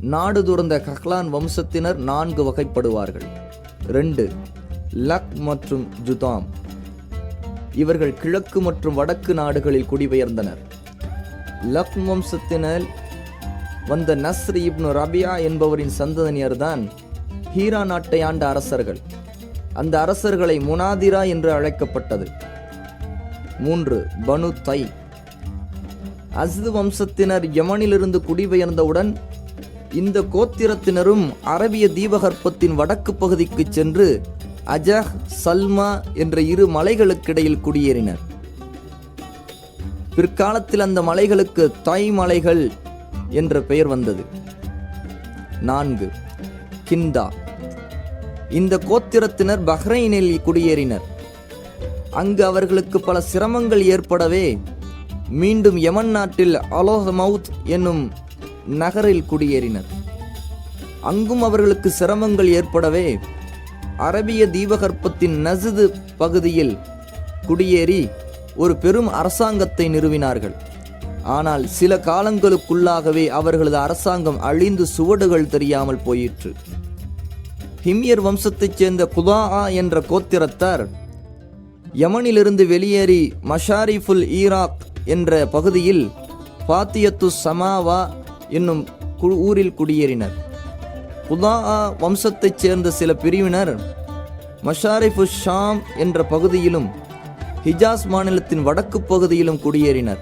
நாடு துறந்த கஹ்லான் வம்சத்தினர் நான்கு வகைப்படுவார்கள். ரெண்டு லக் மற்றும் ஜுதாம். இவர்கள் கிழக்கு மற்றும் வடக்கு நாடுகளில் குடிபெயர்ந்தனர். லக் வம்சத்தினர் வந்த நஸ்ர் இப்னு ரபியா என்பவரின் சந்ததியினர்தான் ஹீரா நாட்டை ஆண்ட அரசர்கள். அந்த அரசர்களை முனாதிரா என்று அழைக்கப்பட்டது. மூன்று பனு தை. அஸ்து வம்சத்தினர் யமனிலிருந்து குடிபெயர்ந்தவுடன் இந்த கோத்திரத்தினரும் அரபிய தீபகற்பத்தின் வடக்கு பகுதிக்கு சென்று அஜஹ் சல்மா என்ற இரு மலைகளுக்கிடையில் குடியேறினர். பிற்காலத்தில் அந்த மலைகளுக்கு தாய் மலைகள் என்ற பெயர் வந்தது. நான்கு கிந்தா. இந்த கோத்திரத்தினர் பஹ்ரைனில் குடியேறினர். அங்கு அவர்களுக்கு பல சிரமங்கள் ஏற்படவே மீண்டும் யமன் நாட்டில் அலோஹமவுத் என்னும் நகரில் குடியேறினர். அங்கும் அவர்களுக்கு சிரமங்கள் ஏற்படவே அரபிய தீபகற்பத்தின் நசுது பகுதியில் குடியேறி ஒரு பெரும் அரசாங்கத்தை நிறுவினார்கள். ஆனால் சில காலங்களுக்குள்ளாகவே அவர்களது அரசாங்கம் அழிந்து சுவடுகள் தெரியாமல் போயிற்று. ஹிம்யர் வம்சத்தைச் சேர்ந்த குதாஆ என்ற கோத்திரத்தார் யமனிலிருந்து வெளியேறி மஷாரிஃபுல் ஈராக் என்ற பகுதியில் பாத்தியத்து சமாவா என்னும் கு- ஊரில் குடியேறினர். புதா வம்சத்தைச் சேர்ந்த சில பிரிவினர் மஷாரிஃபு ஷாம் என்ற பகுதியிலும் ஹிஜாஸ் மாநிலத்தின் வடக்கு பகுதியிலும் குடியேறினர்.